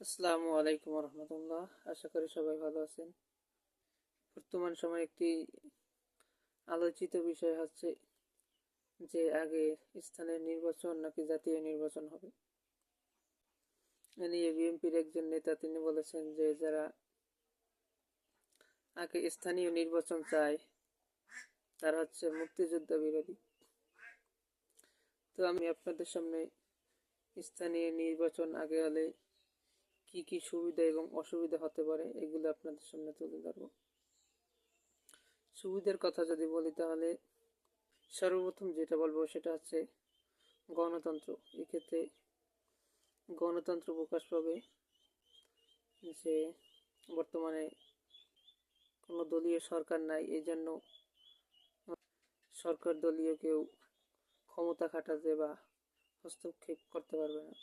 আসসালামু আলাইকুম রহমতুল্লাহ আশা করি সবাই ভালো আছেন। বর্তমান সময়ে একটি আলোচিত বিষয় হচ্ছে যে আগে স্থানীয় নির্বাচন নাকি জাতীয় নির্বাচন হবে। এ নিয়ে বিএনপির একজন নেতা তিনি বলেছেন যে যারা আগে স্থানীয় নির্বাচন চায়, তারা হচ্ছে মুক্তিযুদ্ধ বিরোধী। তো আমি আপনাদের সামনে স্থানীয় নির্বাচন আগে হলে কি কি সুবিধা এবং অসুবিধা হতে পারে, এগুলো আপনাদের সামনে তুলে ধরব। সুবিধার কথা যদি বলি তাহলে, সর্বপ্রথম যেটা বলব সেটা হচ্ছে গণতন্ত্র। এক্ষেত্রে গণতন্ত্র প্রকাশ পাবে যে বর্তমানে কোনো দলীয় সরকার নাই এই জন্য সরকার দলীয় কেউ ক্ষমতা খাটাতে বা হস্তক্ষেপ করতে পারবে না।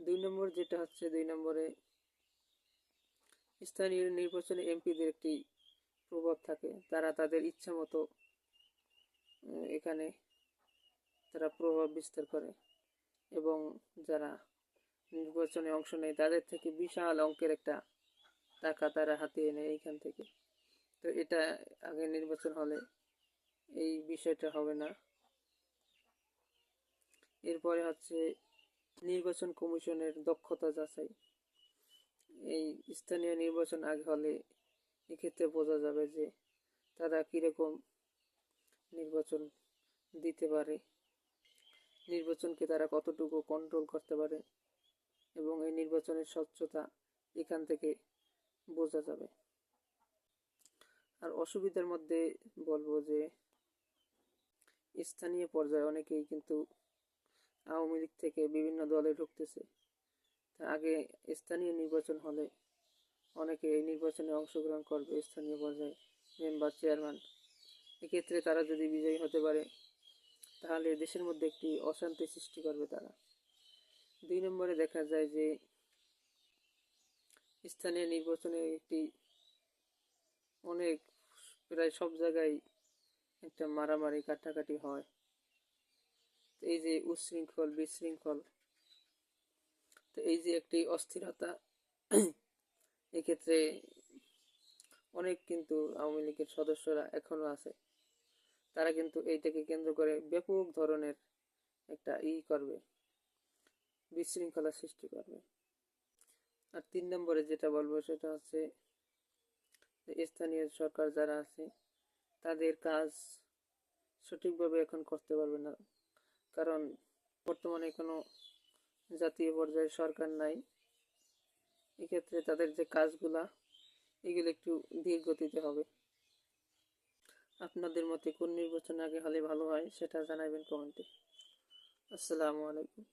দুই নম্বর যেটা হচ্ছে, দুই নম্বরে স্থানীয় নির্বাচনে এমপিদের একটি প্রভাব থাকে। তারা তাদের ইচ্ছা মতো এখানে তারা প্রভাব বিস্তার করে এবং যারা নির্বাচনে অংশ নেয়, তাদের থেকে বিশাল অঙ্কের একটা টাকা তারা হাতিয়ে নেয় এইখান থেকে। তো এটা আগে নির্বাচন হলে এই বিষয়টা হবে না। এরপরে হচ্ছে নির্বাচন কমিশনের দক্ষতা যাচাই। এই স্থানীয় নির্বাচন আগে হলে এক্ষেত্রে বোঝা যাবে যে তারা কীরকম নির্বাচন দিতে পারে, নির্বাচনকে তারা কতটুকু কন্ট্রোল করতে পারে এবং এই নির্বাচনের স্বচ্ছতা এখান থেকে বোঝা যাবে। আর অসুবিধার মধ্যে বলব যে স্থানীয় পর্যায়ে অনেকেই কিন্তু আওয়ামী লীগ থেকে বিভিন্ন দলে ঢুকতেছে। আগে স্থানীয় নির্বাচন হলে অনেকে এই নির্বাচনে অংশগ্রহণ করবে স্থানীয় পর্যায়ে মেম্বার, চেয়ারম্যান। এক্ষেত্রে তারা যদি বিজয়ী হতে পারে, তাহলে দেশের মধ্যে একটি অশান্তি সৃষ্টি করবে তারা। দুই নম্বরে দেখা যায় যে স্থানীয় নির্বাচনে একটি অনেক, প্রায় সব জায়গায় একটা মারামারি, কাটাকাটি হয়। এই যে উচ্ছৃঙ্খল বিশৃঙ্খল, তো এই যে একটি অস্থিরতা, এক্ষেত্রে অনেক কিন্তু আওয়ামী লীগের সদস্যরা এখনও আছে। তারা কিন্তু এইটাকে কেন্দ্র করে ব্যাপক ধরনের একটা ই করবে, বিশৃঙ্খলা সৃষ্টি করবে। আর তিন নম্বরে যেটা বলব সেটা হচ্ছে স্থানীয় সরকার যারা আছে, তাদের কাজ সঠিকভাবে এখন করতে পারবে না। কারণ বর্তমানে কোনো জাতীয় পর্যায়ের সরকার নাই। এক্ষেত্রে তাদের যে কাজগুলা, এগুলো একটু ধীর গতিতে হবে। আপনাদের মতে কোন নির্বাচন আগে হলে ভালো হয়, সেটা জানাবেন কমেন্টে। আসসালামু আলাইকুম।